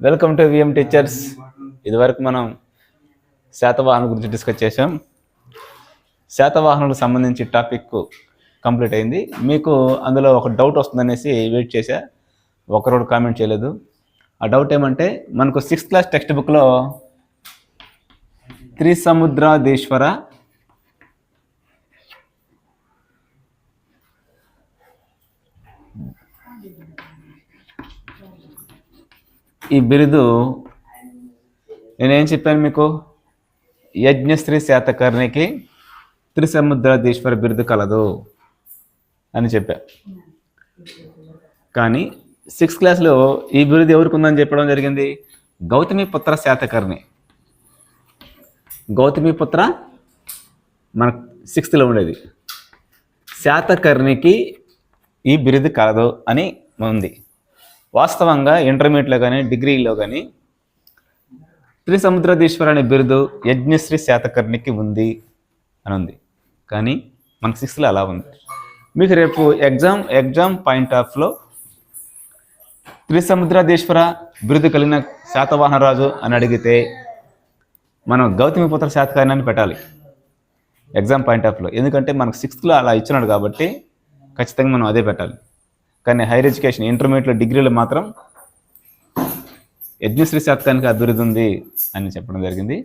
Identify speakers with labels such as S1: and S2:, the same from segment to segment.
S1: Welcome to VM teachers ఇదివరకు మనం శాతవాహనం గురించి డిస్కస్ చేసాం శాతవాహనాలకు సంబంధించి టాపిక్ కంప్లీట్ అయింది. మీకు అందులో ఒక డౌట్ వస్తుందనేసి వెయిట్ చేశా. ఒకరోడు కామెంట్ చేయలేదు. ఆ డౌట్ ఏమంటే మనకు సిక్స్త్ క్లాస్ టెక్స్ట్ బుక్లో త్రిసముద్రాధీశ్వర ఈ బిరుదు నేనేం చెప్పాను మీకు? యజ్ఞశ్రీ శాతకర్ణికి త్రిసముద్రాధీశ్వర బిరుదు కలదు అని చెప్పా. కానీ సిక్స్త్ క్లాస్లో ఈ బిరుదు ఎవరికి ఉందని చెప్పడం జరిగింది? గౌతమి పుత్ర శాతకర్ణి. గౌతమి పుత్ర మన సిక్స్త్లో ఉండేది. శాతకర్ణికి ఈ బిరుదు కలదు అని ఉంది. వాస్తవంగా ఇంటర్మీడియట్లో కానీ డిగ్రీలో కానీ త్రిసముద్రధీశ్వర అనే బిరుదు యజ్ఞశ్రీ శాతకర్ణికి ఉంది అని ఉంది కానీ మన సిక్స్త్లో అలా ఉంది. మీకు రేపు ఎగ్జామ్ ఎగ్జామ్ పాయింట్ ఆఫ్లో త్రిసముద్రాధీశ్వర బిరుదు కలిగిన శాతవాహన రాజు అని అడిగితే మనం గౌతమిపుత్ర శాతకర్ణాన్ని పెట్టాలి ఎగ్జామ్ పాయింట్ ఆఫ్లో. ఎందుకంటే మనకు సిక్స్త్లో అలా ఇచ్చినాడు కాబట్టి ఖచ్చితంగా మనం అదే పెట్టాలి. కానీ హైయర్ ఎడ్యుకేషన్ ఇంటర్మీడియట్లో డిగ్రీలో మాత్రం యజ్ఞశ్రీ శాతకానికి అభివృద్ధి ఉంది అని చెప్పడం జరిగింది.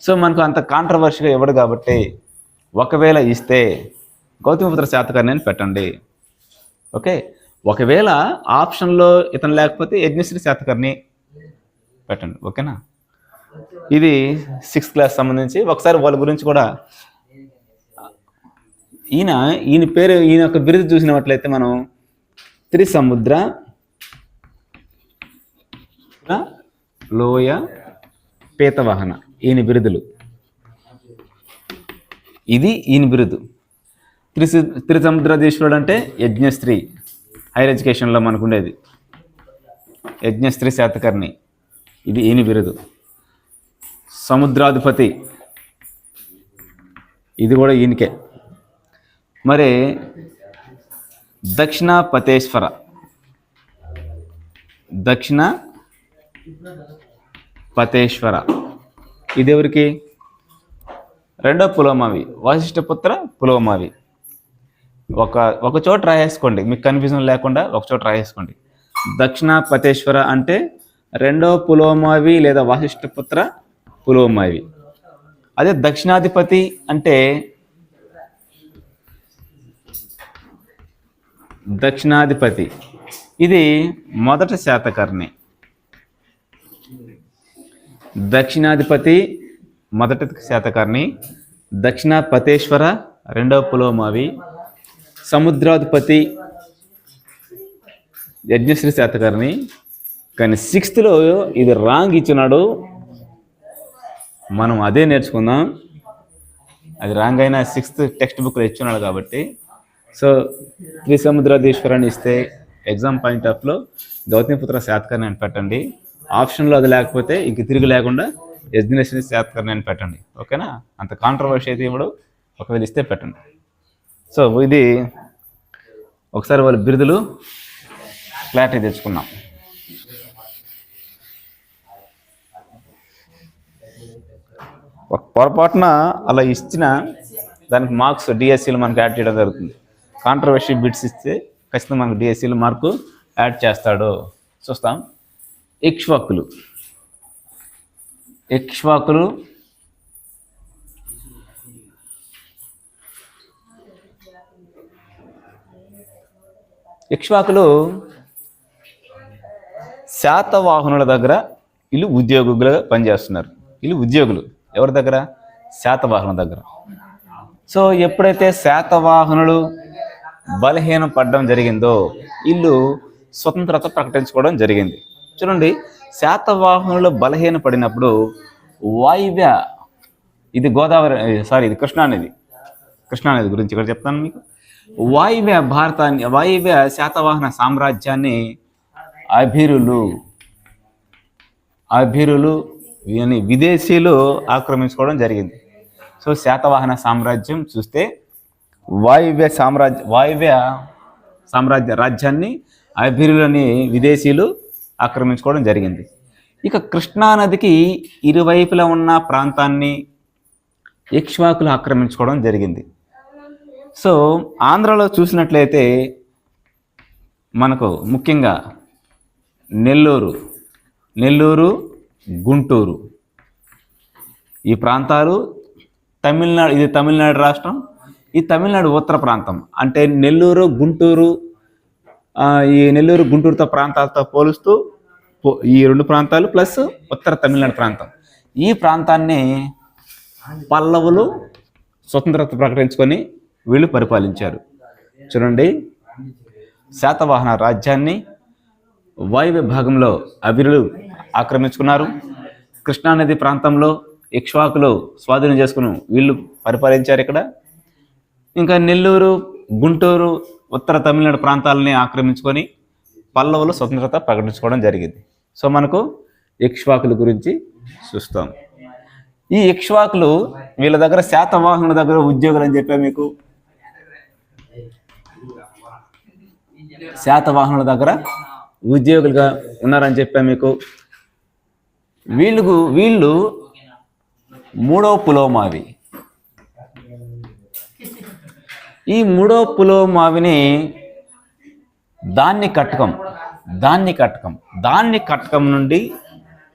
S1: సో మనకు అంత కాంట్రవర్షిగా ఇవ్వడు కాబట్టి ఒకవేళ ఇస్తే గౌతమపుత్ర శాతకాన్ని అని పెట్టండి. ఓకే? ఒకవేళ ఆప్షన్లో ఇతను లేకపోతే యజ్ఞశ్రీ శాతకర్ణి పెట్టండి. ఓకేనా? ఇది సిక్స్త్ క్లాస్ సంబంధించి. ఒకసారి వాళ్ళ గురించి కూడా ఈయన ఈయన పేరు ఈయన యొక్క బిరుదు చూసినట్లయితే మనం త్రిసముద్ర లోయ పీతవాహన. ఈయన బిరుదులు. ఇది ఈయన బిరుదు. త్రిసు త్రిసముద్రాధీశ్వరుడు అంటే యజ్ఞశ్రీ. హైయర్ ఎడ్యుకేషన్లో మనకు ఉండేది యజ్ఞశ్రీ శాతకర్ణి. ఇది ఈయన బిరుదు. సముద్రాధిపతి. ఇది కూడా ఈయనకే. మరి దక్షిణ పతేశ్వర దక్షిణ పతేశ్వర ఇది ఎవరికి రెండో పులోమావి వాసిష్ఠపుత్ర పులోమావి ఒక ఒక చోట రాయేసుకోండి. మీకు కన్ఫ్యూజన్ లేకుండా ఒక చోట రాయేసుకోండి. దక్షిణ పతేశ్వర అంటే రెండో పులోమావి లేదా వాసిష్ఠపుత్ర పులోమావి అదే దక్షిణాధిపతి అంటే దక్షిణాధిపతి. ఇది మొదట శాతకర్ణి. దక్షిణాధిపతి మొదటి శాతకర్ణి. దక్షిణాపతేశ్వర రెండవ పులోమావి. సముద్రాధిపతి యజ్ఞశ్రీ శాతకర్ణి. కానీ సిక్స్త్లో ఇది రాంగ్ ఇచ్చినాడు. మనం అదే నేర్చుకుందాం. అది రాంగ్ అయినా సిక్స్త్ టెక్స్ట్ బుక్లో ఇచ్చున్నాడు కాబట్టి. సో త్రిసముద్రాధీశ్వరాన్ని ఇస్తే ఎగ్జామ్ పాయింట్ ఆఫ్లో గౌతమిపుత్ర శాతకర్ణి అని పెట్టండి. ఆప్షన్లో అది లేకపోతే ఇంక తిరిగి లేకుండా యజ్ఞేశ్వరి శాతకర్ణి అని పెట్టండి. ఓకేనా? అంత కాంట్రవర్సీ అయితే ఇవ్వడు. ఒకవేళ ఇస్తే పెట్టండి. సో ఇది ఒకసారి వాళ్ళ బిరుదులు క్లారిటీ తెచ్చుకున్నాం ఒక పొరపాటున అలా ఇచ్చిన దానికి మార్క్స్ డిఎస్సీలు మనకు యాడ్ చేయడం జరుగుతుంది. కాంట్రవర్షియల్ బిట్స్ ఇస్తే ఖచ్చితంగా మనకు డిఎస్సిలో మార్కు యాడ్ చేస్తాడు. చూస్తాం. ఇక్ష్వాకులు ఇక్ష్వాకులు ఇక్ష్వాకులు శాతవాహనుల దగ్గర వీళ్ళు ఉద్యోగులుగా పనిచేస్తున్నారు. వీళ్ళు ఉద్యోగులు. ఎవరి దగ్గర? శాతవాహనుల దగ్గర. సో ఎప్పుడైతే శాతవాహనులు బలహీనం పడడం జరిగిందో ఇల్లు స్వతంత్రత ప్రకటించుకోవడం జరిగింది. చూడండి శాతవాహనులు బలహీన పడినప్పుడు వాయువ్య ఇది గోదావరి సారీ ఇది కృష్ణానది. కృష్ణానది గురించి ఇక్కడ చెప్తాను మీకు. వాయువ్య భారతాన్ని వాయువ్య శాతవాహన సామ్రాజ్యాన్ని అభిరులు అభిరులు అని విదేశీయులు ఆక్రమించుకోవడం జరిగింది. సో శాతవాహన సామ్రాజ్యం చూస్తే వాయువ్య సామ్రాజ్య వాయువ్య సామ్రాజ్య రాజ్యాన్ని అభిరులని విదేశీయులు ఆక్రమించుకోవడం జరిగింది. ఇక కృష్ణానదికి ఇరువైపులా ఉన్న ప్రాంతాన్ని ఇక్ష్వాకులు ఆక్రమించుకోవడం జరిగింది. సో ఆంధ్రలో చూసినట్లయితే మనకు ముఖ్యంగా నెల్లూరు నెల్లూరు గుంటూరు ఈ ప్రాంతాలు తమిళనాడు ఇది తమిళనాడు రాష్ట్రం ఈ తమిళనాడు ఉత్తర ప్రాంతం అంటే నెల్లూరు గుంటూరు ఈ నెల్లూరు గుంటూరుతో ప్రాంతాలతో పోలుస్తూ పో- ఈ రెండు ప్రాంతాలు ప్లస్ ఉత్తర తమిళనాడు ప్రాంతం. ఈ ప్రాంతాన్ని పల్లవులు స్వతంత్రత ప్రకటించుకొని వీళ్ళు పరిపాలించారు. చూడండి శాతవాహన రాజ్యాన్ని వాయు విభాగంలో అబిరులు ఆక్రమించుకున్నారు. కృష్ణానది ప్రాంతంలో ఇక్ష్వాకులు స్వాధీనం చేసుకుని వీళ్ళు పరిపాలించారు ఇక్కడ. ఇంకా నెల్లూరు గుంటూరు ఉత్తర తమిళనాడు ప్రాంతాలని ఆక్రమించుకొని పల్లవులు స్వతంత్రత ప్రకటించుకోవడం జరిగింది. సో మనకు ఇక్ష్వాకుల గురించి చూస్తాం. ఈ ఇక్ష్వాకులు వీళ్ళ దగ్గర శాతవాహనుల దగ్గర ఉద్యోగులు అని చెప్పా మీకు. శాతవాహనుల దగ్గర ఉద్యోగులుగా ఉన్నారని చెప్పా మీకు. వీళ్ళకు వీళ్ళు మూడో పులోమావి. ఈ మూడో పులోమావిని దాన్ని కట్టకం దాన్ని కట్టకం దాన్ని కట్టకం నుండి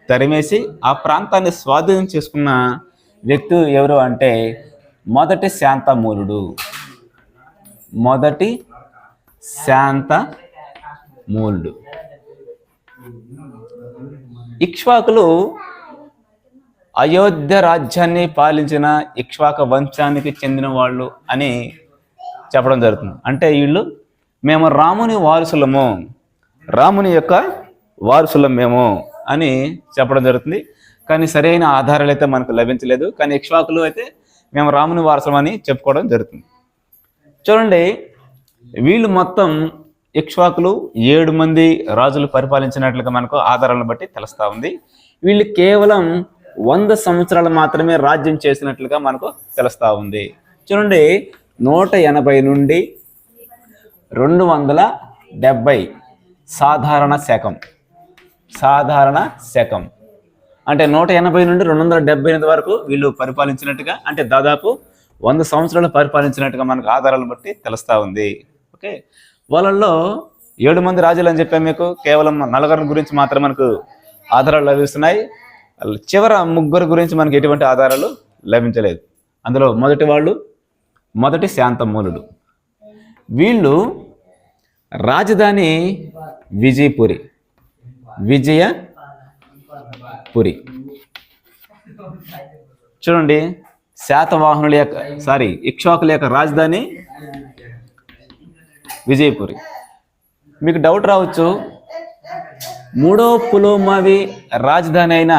S1: తరిమేసి ఆ ప్రాంతాన్ని స్వాధీనం చేసుకున్న వ్యక్తి ఎవరు అంటే మొదటి శాంతమూలుడు మొదటి శాంత మూలుడు ఇక్ష్వాకులు అయోధ్య రాజ్యాన్ని పాలించిన ఇక్ష్వాక వంశానికి చెందిన వాళ్ళు అని చెప్పడం జరుగుతుంది. అంటే వీళ్ళు మేము రాముని వారసులము. రాముని యొక్క వారసులం మేము అని చెప్పడం జరుగుతుంది. కానీ సరైన ఆధారాలు అయితే మనకు లభించలేదు. కానీ ఇక్ష్వాకులు అయితే మేము రాముని వారసులం అని చెప్పుకోవడం జరుగుతుంది. చూడండి వీళ్ళు మొత్తం ఇక్ష్వాకులు ఏడు మంది రాజులు పరిపాలించినట్లుగా మనకు ఆధారాలను బట్టి తెలుస్తూ ఉంది. వీళ్ళు కేవలం వంద సంవత్సరాలు మాత్రమే రాజ్యం చేసినట్లుగా మనకు తెలుస్తూ ఉంది. చూడండి నూట ఎనభై నుండి రెండు వందల డెబ్బై సాధారణ శకం. సాధారణ శకం. అంటే నూట ఎనభై నుండి రెండు వందల డెబ్బై ఎనిమిది వరకు వీళ్ళు పరిపాలించినట్టుగా అంటే దాదాపు వంద సంవత్సరాలు పరిపాలించినట్టుగా మనకు ఆధారాలను బట్టి తెలుస్తూ ఉంది. ఓకే? వాళ్ళల్లో ఏడు మంది రాజులు అని చెప్పాను మీకు. కేవలం నలుగురు గురించి మాత్రం మనకు ఆధారాలు లభిస్తున్నాయి. చివర ముగ్గురు గురించి మనకి ఎటువంటి ఆధారాలు లభించలేదు. అందులో మొదటి వాళ్ళు మొదటి శాంతమూలుడు. వీళ్ళు రాజధాని విజయపురి విజయపురి. చూడండి శాతవాహనుల యొక్క సారీ ఇక్ష్వాకుల యొక్క రాజధాని విజయపురి. మీకు డౌట్ రావచ్చు మూడో పులోమావి రాజధాని అయిన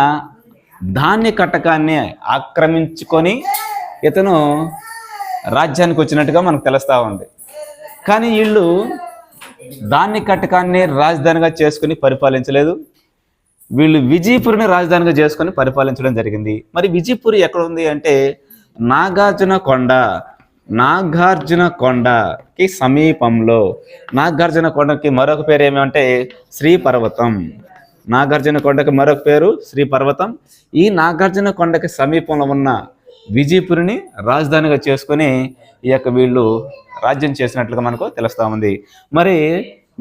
S1: ధాన్య కటకాన్ని ఆక్రమించుకొని ఇతను రాజ్యానికి వచ్చినట్టుగా మనకు తెలుస్తూ ఉంది. కానీ వీళ్ళు దాన్ని కట్టకాన్ని రాజధానిగా చేసుకుని పరిపాలించలేదు. వీళ్ళు విజయపురిని రాజధానిగా చేసుకొని పరిపాలించడం జరిగింది. మరి విజయపురి ఎక్కడ ఉంది అంటే నాగార్జున కొండ నాగార్జున కొండకి సమీపంలో. నాగార్జున కొండకి మరొక పేరు ఏమంటే శ్రీ పర్వతం నాగార్జున కొండకి మరొక పేరు శ్రీ పర్వతం ఈ నాగార్జున కొండకి సమీపంలో ఉన్న విజయపురిని రాజధానిగా చేసుకొని ఈ యొక్క వీళ్ళు రాజ్యం చేసినట్లుగా మనకు తెలుస్తూ ఉంది. మరి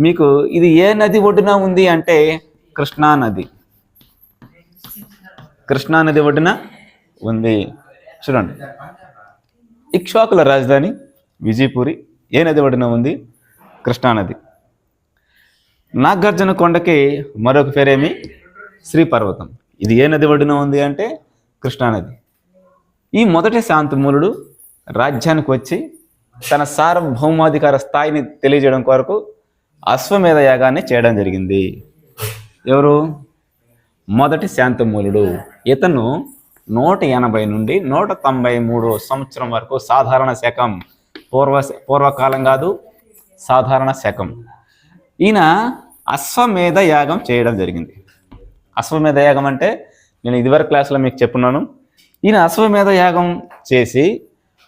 S1: మీకు ఇది ఏ నది ఒడ్డున ఉంది అంటే కృష్ణా నది. కృష్ణా నది ఒడ్డున ఉంది. చూడండి. ఇక్ష్వాకుల రాజధాని విజయపురి ఏ నది ఒడ్డున ఉంది? కృష్ణానది నాగార్జున కొండకి మరొక పేరేమి? శ్రీ పర్వతం ఇది ఏ నది ఒడ్డున ఉంది అంటే కృష్ణానది ఈ మొదటి శాంతమూలుడు రాజ్యానికి వచ్చి తన సార్వభౌమాధికార స్థాయిని తెలియజేయడం కొరకు అశ్వమేధ యాగాన్ని చేయడం జరిగింది. ఎవరు? మొదటి శాంతమూలుడు ఇతను నూట ఎనభై నుండి నూట తొంభై మూడు సంవత్సరం వరకు సాధారణ శకం పూర్వ పూర్వకాలం కాదు సాధారణ శకం ఈయన అశ్వమేధ యాగం చేయడం జరిగింది. అశ్వమేధ యాగం అంటే నేను ఇదివరకు క్లాస్లో మీకు చెప్పున్నాను ఈయన అశ్వమేధ యాగం చేసి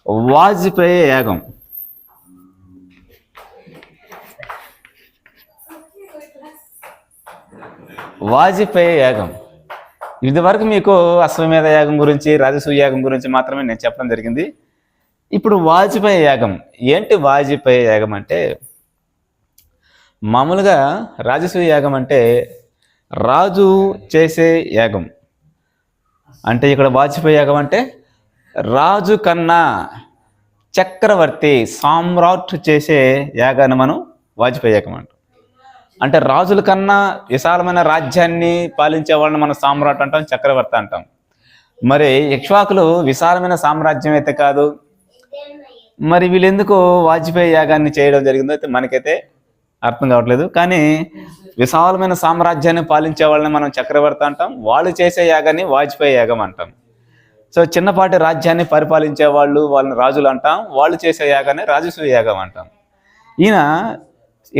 S1: వాజ్పేయి యాగం. వాజ్పేయి యాగం. ఇది వరకు మీకు అశ్వమేధ యాగం గురించి రాజసూయ యాగం గురించి మాత్రమే నేను చెప్పడం జరిగింది. ఇప్పుడు వాజపేయి యాగం. ఏంటి వాజపేయి యాగం అంటే? మామూలుగా రాజసూయ యాగం అంటే రాజు చేసే యాగం. అంటే ఇక్కడ వాజ్పేయి యాగం అంటే రాజు కన్నా చక్రవర్తి సామ్రాట్ చేసే యాగాన్ని మనం వాజ్పేయి యాగం అంటాం అంటే రాజుల కన్నా విశాలమైన రాజ్యాన్ని పాలించే వాళ్ళని మనం సామ్రాట్ అంటాం చక్రవర్తి అంటాం. మరి ఇక్ష్వాకులు విశాలమైన సామ్రాజ్యం అయితే కాదు. మరి వీళ్ళెందుకు వాజ్పేయి యాగాన్ని చేయడం జరిగిందో అయితే మనకైతే అర్థం కావట్లేదు. కానీ విశాలమైన సామ్రాజ్యాన్ని పాలించే వాళ్ళని మనం చక్రవర్తి అంటాం వాళ్ళు చేసే యాగాన్ని వాజ్పేయి యాగం అంటాం. సో చిన్నపాటి రాజ్యాన్ని పరిపాలించే వాళ్ళు వాళ్ళని రాజులు అంటాం వాళ్ళు చేసే యాగాన్ని రాజసూయ యాగం అంటాం. ఈయన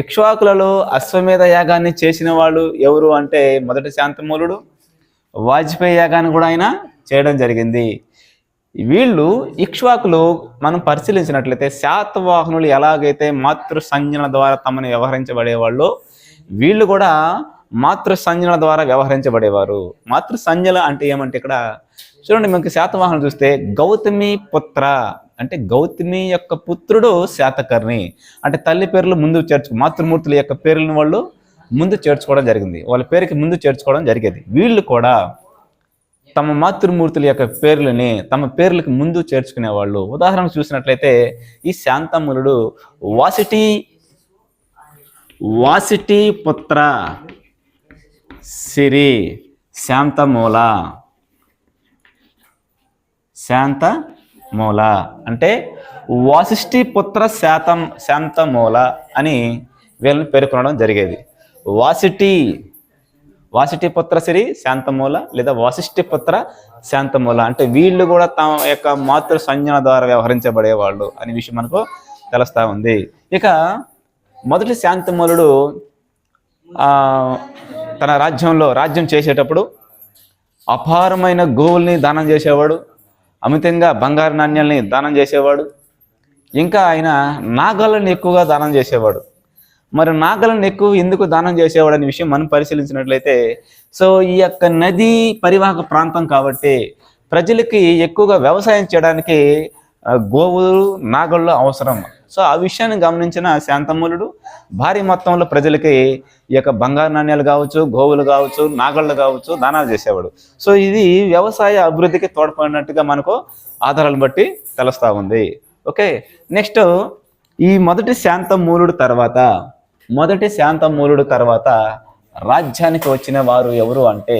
S1: ఇక్ష్వాకులలో అశ్వమేధ యాగాన్ని చేసిన వాళ్ళు ఎవరు అంటే మొదటి శాంతమూలుడు వాజ్పేయి యాగాన్ని కూడా ఆయన చేయడం జరిగింది. వీళ్ళు ఇక్ష్వాకులు మనం పరిశీలించినట్లయితే శాతవాహనులు ఎలాగైతే మాతృ సంజ్ఞల ద్వారా తమను వ్యవహరించబడేవాళ్ళు వీళ్ళు కూడా మాతృ సంజ్ఞల ద్వారా వ్యవహరించబడేవారు. మాతృ సంజ్ఞల అంటే ఏమంటే ఇక్కడ చూడండి మనకి శాతవాహనం చూస్తే గౌతమి పుత్ర అంటే గౌతమి యొక్క పుత్రుడు శాతకర్ణి. అంటే తల్లి పేర్లు ముందు చేర్చు మాతృమూర్తుల యొక్క పేర్లను వాళ్ళు ముందు చేర్చుకోవడం జరిగింది. వాళ్ళ పేరుకి ముందు చేర్చుకోవడం జరిగేది. వీళ్ళు కూడా తమ మాతృమూర్తుల యొక్క పేర్లని తమ పేర్లకు ముందు చేర్చుకునేవాళ్ళు. ఉదాహరణ చూసినట్లయితే ఈ శాంతములుడు వాసిటి వాసిటి పుత్ర సిరి శాంతమూల. శాంత మూల అంటే వాసిష్ఠి పుత్ర శాతం శాంతమూల అని వీళ్ళని పేర్కొనడం జరిగేది. వాసిటి వాసిటి పుత్ర సిరి శాంతమూల లేదా వాసిష్ఠి పుత్ర శాంతమూల. అంటే వీళ్ళు కూడా తమ యొక్క మాతృ సంజ్ఞల ద్వారా వ్యవహరించబడేవాళ్ళు అనే విషయం మనకు తెలుస్తూ ఉంది. ఇక మొదటి శాంతమూలుడు తన రాజ్యంలో రాజ్యం చేసేటప్పుడు అపారమైన గోవుల్ని దానం చేసేవాడు అమితంగా బంగారు నాణ్యాల్ని దానం చేసేవాడు ఇంకా ఆయన నాగాలను ఎక్కువగా దానం చేసేవాడు. మరి నాగలను ఎక్కువ ఎందుకు దానం చేసేవాడు అనే విషయం మనం పరిశీలించినట్లయితే సో ఈ యొక్క నది పరివాహక ప్రాంతం కాబట్టి ప్రజలకి ఎక్కువగా వ్యవసాయం చేయడానికి గోవులు నాగళ్ళు అవసరం. సో ఆ విషయాన్ని గమనించిన శాంతమూలుడు భారీ మొత్తంలో ప్రజలకి ఈ యొక్క బంగారు నాణ్యాలు కావచ్చు గోవులు కావచ్చు నాగళ్ళు కావచ్చు దానాలు చేసేవాడు. సో ఇది వ్యవసాయ అభివృద్ధికి తోడ్పడినట్టుగా మనకు ఆధారాలను బట్టి తెలుస్తూ ఉంది. ఓకే నెక్స్ట్ ఈ మొదటి శాంతమూలుడు తర్వాత మొదటి శాంతమూలుడు తర్వాత రాజ్యానికి వచ్చిన వారు ఎవరు అంటే?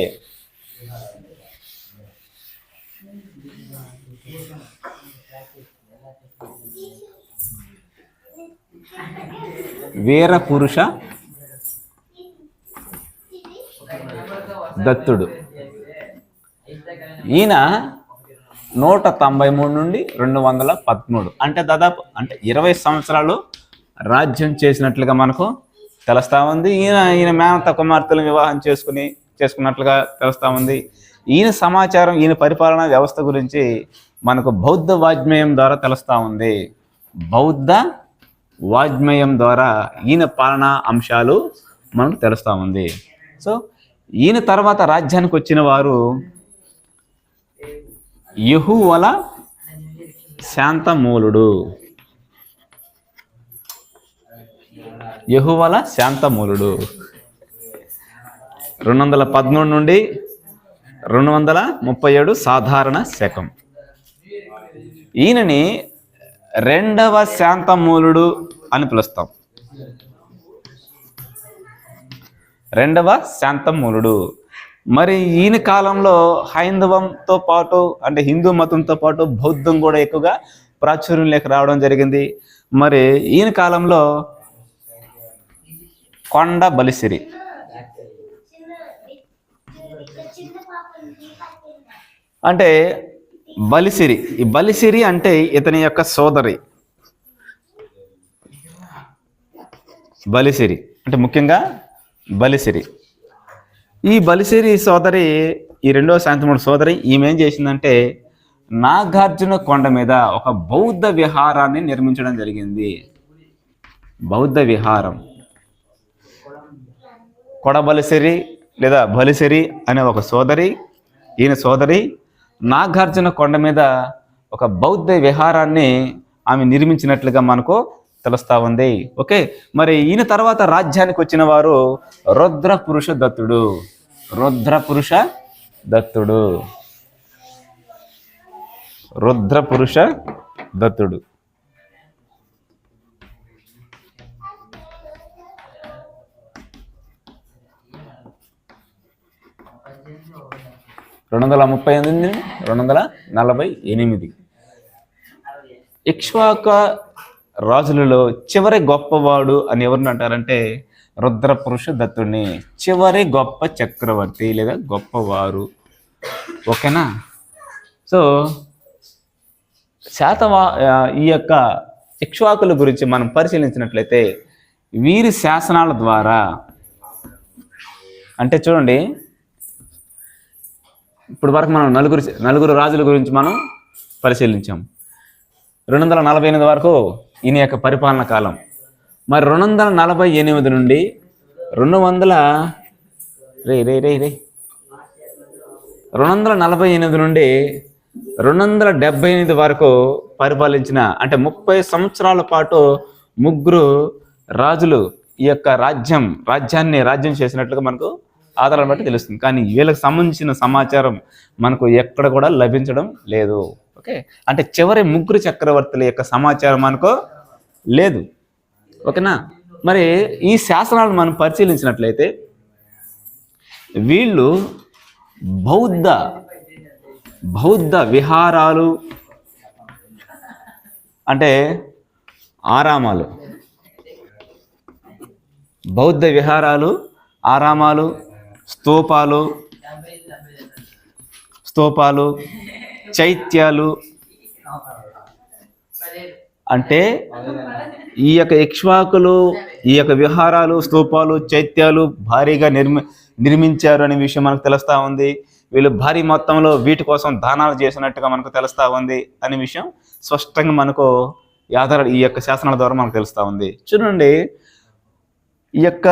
S1: వీర పురుష దత్తుడు. ఈయన నూట తొంభై మూడు నుండి రెండు వందల పదమూడు. అంటే దాదాపు అంటే ఇరవై సంవత్సరాలు రాజ్యం చేసినట్లుగా మనకు తెలుస్తా ఉంది. ఈయన ఈయన మేనత కుమార్తెలను వివాహం చేసుకుని చేసుకున్నట్లుగా తెలుస్తా ఉంది. ఈయన సమాచారం ఈయన పరిపాలనా వ్యవస్థ గురించి మనకు బౌద్ధ వాజ్మేయం ద్వారా తెలుస్తూ ఉంది. బౌద్ధ వాజ్మేయం ద్వారా ఈయన పాలనా అంశాలు మనకు తెలుస్తూ ఉంది. సో ఈయన తర్వాత రాజ్యానికి వచ్చిన వారు యహువల శాంతమూలుడు. యహువల శాంతమూలుడు. రెండు వందల పదమూడు నుండి రెండు వందల ముప్పై ఏడు సాధారణ శకం. ఈయనని రెండవ శాంతమూలుడు అని పిలుస్తాం. రెండవ శాంతమూలుడు. మరి ఈయన కాలంలో హైందవంతో పాటు అంటే హిందూ మతంతో పాటు బౌద్ధం కూడా ఎక్కువగా ప్రాచుర్యంలోకి రావడం జరిగింది. మరి ఈయన కాలంలో కొండ బలిసిరి. అంటే బలిసిరి. ఈ బలిసిరి అంటే ఇతని యొక్క సోదరి. బలిసిరి. అంటే ముఖ్యంగా బలిసిరి. ఈ బలిసిరి సోదరి ఈ రెండవ శాంతముడు సోదరి ఈమె ఏం చేసిందంటే నాగార్జున కొండ మీద ఒక బౌద్ధ విహారాన్ని నిర్మించడం జరిగింది. బౌద్ధ విహారం. కొడబలిసిరి లేదా బలిసిరి అనే ఒక సోదరి ఈయన సోదరి నాగార్జున కొండ మీద ఒక బౌద్ధ విహారాన్ని ఆమె నిర్మించినట్లుగా మనకు తెలుస్తా ఉంది. ఓకే మరి ఈయన తర్వాత రాజ్యానికి వచ్చిన వారు రుద్ర పురుష దత్తుడు. రుద్ర పురుష దత్తుడు. రుద్ర పురుష దత్తుడు. రెండు వందల ముప్పై ఎనిమిది రెండు వందల నలభై ఎనిమిది ఇక్ష్వాక రాజులలో చివరి గొప్పవాడు అని ఎవరిని అంటారంటే రుద్రపురుష దత్తుడిని. చివరి గొప్ప చక్రవర్తి లేదా గొప్పవారు. ఓకేనా? సో శాతవా ఈ యొక్క ఇక్ష్వాకుల గురించి మనం పరిశీలించినట్లయితే వీరి శాసనాల ద్వారా అంటే చూడండి ఇప్పుడు వరకు మనం నలుగురు నలుగురు రాజుల గురించి మనం పరిశీలించాం. రెండు వందల నలభై ఎనిమిది వరకు ఈయన యొక్క పరిపాలన కాలం. మరి రెండు వందల నలభై ఎనిమిది నుండి రెండు వందల రే రే రే రే. రెండు వందల నలభై ఎనిమిది నుండి రెండు వందల డెబ్బై ఎనిమిది వరకు పరిపాలించిన అంటే ముప్పై సంవత్సరాల పాటు ముగ్గురు రాజులు ఈ యొక్క రాజ్యం రాజ్యాన్ని రాజ్యం చేసినట్లుగా మనకు ఆధారాలను బట్టి తెలుస్తుంది. కానీ వీళ్ళకి సంబంధించిన సమాచారం మనకు ఎక్కడ కూడా లభించడం లేదు. ఓకే? అంటే చివరి ముగ్గురు చక్రవర్తుల యొక్క సమాచారం మనకు లేదు. ఓకేనా? మరి ఈ శాసనాలను మనం పరిశీలించినట్లయితే వీళ్ళు బౌద్ధ బౌద్ధ విహారాలు అంటే ఆరామాలు. బౌద్ధ విహారాలు ఆరామాలు స్తూపాలు స్తూపాలు చైత్యాలు అంటే ఈ యొక్క ఇక్ష్వాకులు ఈ యొక్క విహారాలు స్తూపాలు చైత్యాలు భారీగా నిర్మి నిర్మించారు అనే విషయం మనకు తెలుస్తూ ఉంది. వీళ్ళు భారీ మొత్తంలో వీటి కోసం దానాలు చేసినట్టుగా మనకు తెలుస్తూ ఉంది అనే విషయం స్పష్టంగా మనకు ఈ ఆధార ఈ యొక్క శాసనాల ద్వారా మనకు తెలుస్తూ ఉంది. చూడండి ఈ యొక్క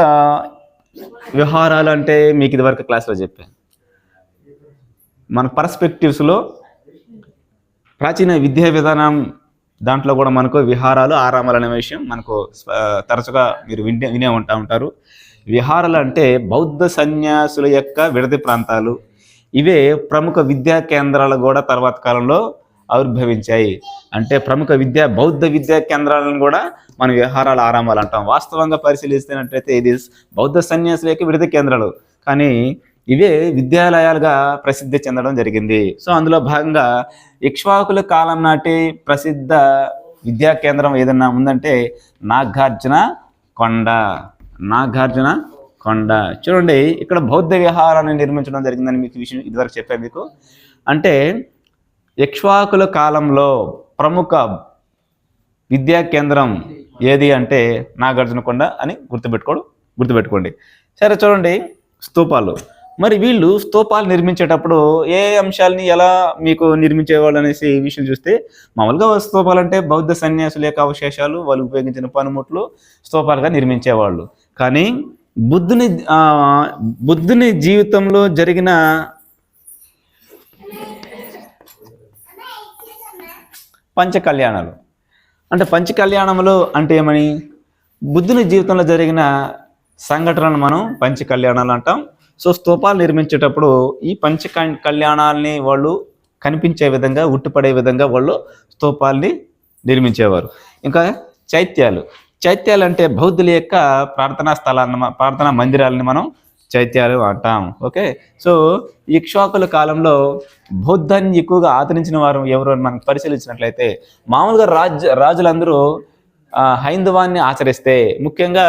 S1: విహారాలు అంటే మీకు ఇదివరకు క్లాస్లో చెప్పాను. మన పర్స్పెక్టివ్స్లో ప్రాచీన విద్యా విధానం దాంట్లో కూడా మనకు విహారాలు ఆరామాలు అనే విషయం మనకు తరచుగా మీరు వింటే వినే ఉంటా ఉంటారు. విహారాలు అంటే బౌద్ధ సన్యాసుల యొక్క విడది ప్రాంతాలు. ఇవే ప్రముఖ విద్యా కేంద్రాలు కూడా తర్వాత కాలంలో ఆవిర్భవించాయి. అంటే ప్రముఖ విద్యా బౌద్ధ విద్యా కేంద్రాలను కూడా మనం విహారాలు ఆరామాలు అంటాం. వాస్తవంగా పరిశీలిస్తున్నట్లయితే ఇది బౌద్ధ సన్యాసుల యొక్క విడత కేంద్రాలు. కానీ ఇవే విద్యాలయాలుగా ప్రసిద్ధి చెందడం జరిగింది. సో అందులో భాగంగా ఇక్ష్వాకుల కాలం నాటి ప్రసిద్ధ విద్యా కేంద్రం ఏదన్నా ఉందంటే నాగార్జున కొండ. నాగార్జున కొండ. చూడండి ఇక్కడ బౌద్ధ విహారాన్ని నిర్మించడం జరిగిందని మీకు విషయం ఇదివరకు చెప్పాను మీకు. అంటే ఇక్ష్వాకుల కాలంలో ప్రముఖ విద్యా కేంద్రం ఏది అంటే నాగార్జునకొండ అని గుర్తుపెట్టుకోడు గుర్తుపెట్టుకోండి. సరే చూడండి స్తూపాలు. మరి వీళ్ళు స్తూపాలు నిర్మించేటప్పుడు ఏ అంశాలని ఎలా మీకు నిర్మించేవాళ్ళు అనేసి ఈ విషయం చూస్తే మామూలుగా స్తూపాలు అంటే బౌద్ధ సన్యాసుల యొక్క అవశేషాలు వాళ్ళు ఉపయోగించిన పనిముట్లు స్తూపాలుగా నిర్మించేవాళ్ళు. కానీ బుద్ధుని బుద్ధుని జీవితంలో జరిగిన పంచ కళ్యాణాలు అంటే పంచకళ్యాణములు అంటే ఏమని? బుద్ధుని జీవితంలో జరిగిన సంఘటనలు మనం పంచ కళ్యాణాలు అంటాం. సో స్తూపాలు నిర్మించేటప్పుడు ఈ పంచ కళ్యాణాలని వాళ్ళు కనిపించే విధంగా ఉట్టుపడే విధంగా వాళ్ళు స్తూపాల్ని నిర్మించేవారు. ఇంకా చైత్యాలు. చైత్యాలు అంటే బౌద్ధుల యొక్క ప్రార్థనా స్థలాన్ని ప్రార్థనా మందిరాలని మనం చైత్యాలు అంటాం. ఓకే? సో ఇక్ష్వాకుల కాలంలో బౌద్ధాన్ని ఎక్కువగా ఆదరించిన వారు ఎవరు అని మనం పరిశీలించినట్లయితే మామూలుగా రాజు రాజులందరూ హైందవాన్ని ఆచరిస్తే ముఖ్యంగా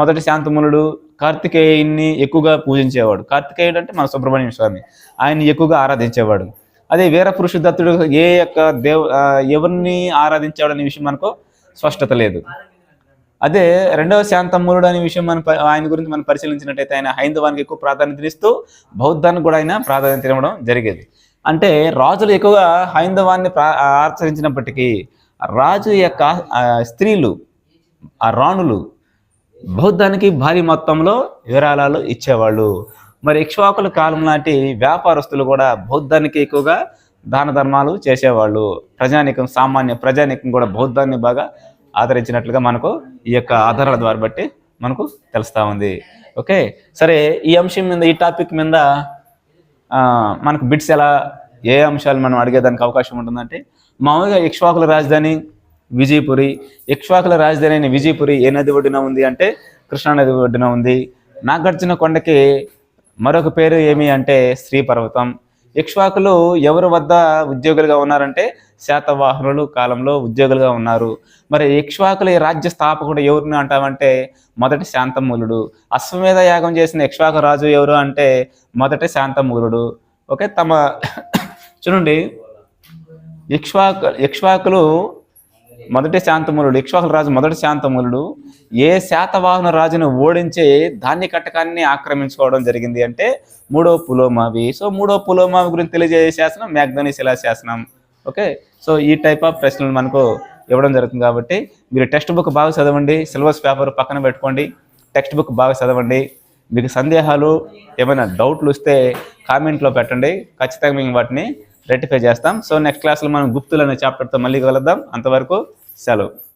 S1: మొదటి శాంతమునుడు కార్తికేయుని ఎక్కువగా పూజించేవాడు. కార్తికేయుడు అంటే మన సుబ్రహ్మణ్యం స్వామి. ఆయన ఎక్కువగా ఆరాధించేవాడు. అదే వీర పురుషదత్తుడు ఏ యొక్క దేవ ఎవరిని ఆరాధించాడు అనే విషయం మనకు స్పష్టత లేదు. అదే రెండవ శాంతమూలుడు అనే విషయం మనం ఆయన గురించి మనం పరిశీలించినట్టయితే ఆయన హైందవానికి ఎక్కువ ప్రాధాన్యత ఇస్తూ బౌద్ధానికి కూడా ఆయన ప్రాధాన్యత ఇవ్వడం జరిగేది. అంటే రాజులు ఎక్కువగా హైందవాన్ని ఆచరించినప్పటికీ రాజు యొక్క స్త్రీలు ఆ రాణులు బౌద్ధానికి భారీ మొత్తంలో విరాళాలు ఇచ్చేవాళ్ళు. మరి ఇక్ష్వాకుల కాలం నాటి వ్యాపారస్తులు కూడా బౌద్ధానికి ఎక్కువగా దాన ధర్మాలు చేసేవాళ్ళు. ప్రజానికం సామాన్య ప్రజానికం కూడా బౌద్ధాన్ని బాగా ఆదరించినట్లుగా మనకు ఈ యొక్క ఆధారాల ద్వారా బట్టి మనకు తెలుస్తూ ఉంది. ఓకే? సరే ఈ అంశం మీద ఈ టాపిక్ మీద మనకు బిట్స్ ఎలా ఏ అంశాలు మనం అడిగేదానికి అవకాశం ఉంటుందంటే మామూలుగా ఇక్ష్వాకుల రాజధాని విజయపురి ఇక్ష్వాకుల రాజధాని అయిన విజయపురి ఏ నది ఒడ్డున ఉంది అంటే కృష్ణా నది ఒడ్డున ఉంది. నాగార్జున కొండకి మరొక పేరు ఏమి అంటే శ్రీ పర్వతం ఇక్ష్వాకులు ఎవరి వద్ద ఉద్యోగులుగా ఉన్నారంటే శాతవాహనులు కాలంలో ఉద్యోగులుగా ఉన్నారు. మరి ఇక్ష్వాకుల రాజ్య స్థాపకుడు ఎవరిని అంటామంటే మొదటి శాంతమూలుడు. అశ్వమేధ యాగం చేసిన ఇక్ష్వాకు రాజు ఎవరు అంటే మొదటి శాంతమూలుడు. ఓకే తమ చూడండి. ఇక్ష్వాకు ఇక్ష్వాకులు మొదటి శాంతమూలుడు ఇక్ష్వాకుల రాజు మొదటి శాంతమూలుడు. ఏ శాతవాహన రాజును ఓడించి ధాన్య కట్టకాన్ని ఆక్రమించుకోవడం జరిగింది అంటే మూడో పులోమావి. సో మూడో పులోమావి గురించి తెలియజేసే శాసనం మ్యాగ్ధని శిలా శాసనం. ఓకే సో ఈ టైప్ ఆఫ్ ప్రశ్నలు మనకు ఇవ్వడం జరుగుతుంది కాబట్టి మీరు టెక్స్ట్ బుక్ బాగా చదవండి సిలబస్ పేపర్ పక్కన పెట్టుకోండి టెక్స్ట్ బుక్ బాగా చదవండి. మీకు సందేహాలు ఏమైనా డౌట్లు వస్తే కామెంట్లో పెట్టండి. ఖచ్చితంగా మేము వాటిని రెక్టిఫై చేస్తాం. సో నెక్స్ట్ క్లాస్లో మనం గుప్తులు అనే చాప్టర్తో మళ్ళీ కలుద్దాం. అంతవరకు సెలవు.